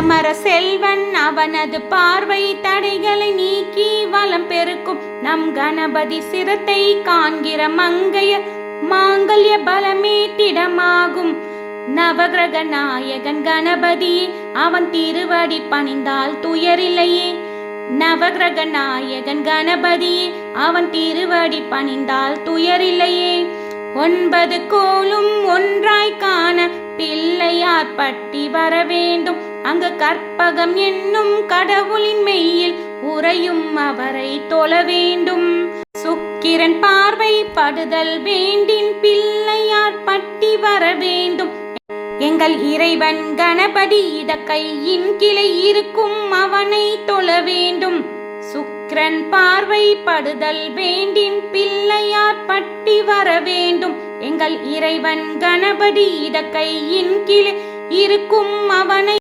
அலமர செல்வன் அவனது பார்வை தடைகளை நீக்கி வலம் பெருக்கும். நம் கணபதி சிரத்தை காண்கிற மங்கைய மாங்கல்ய பலமேட்டிடமாகும் நவகிரக நாயகன் கணபதி அவன் திருவடி பணிந்தால் துயரில்லையே. நவகிரக நாயகன் கணபதி அவன் திருவடி பணிந்தால் துயரில்லையே. ஒன்பது கோலும் ஒன்றாய் காண பிள்ளையார் பட்டி வர வேண்டும். அங்கு கற்பகம் என்னும் கடவுளின் மெய்யில் உறையும் அவரை தொழ வேண்டும். சுக்கிரன் பார்வை படுதல் வேண்டின் பிள்ளையார் பட்டி வர வேண்டும். எங்கள் இறைவன் கணபதி இடக்கையின் கிளை இருக்கும் அவனை தொழ வேண்டும். சுக்கிரன் பார்வை படுதல் வேண்டின் பிள்ளையார் பட்டி வர வேண்டும். எங்கள் இறைவன் கணபதி இடக்கையின் கிளை இருக்கும் அவனை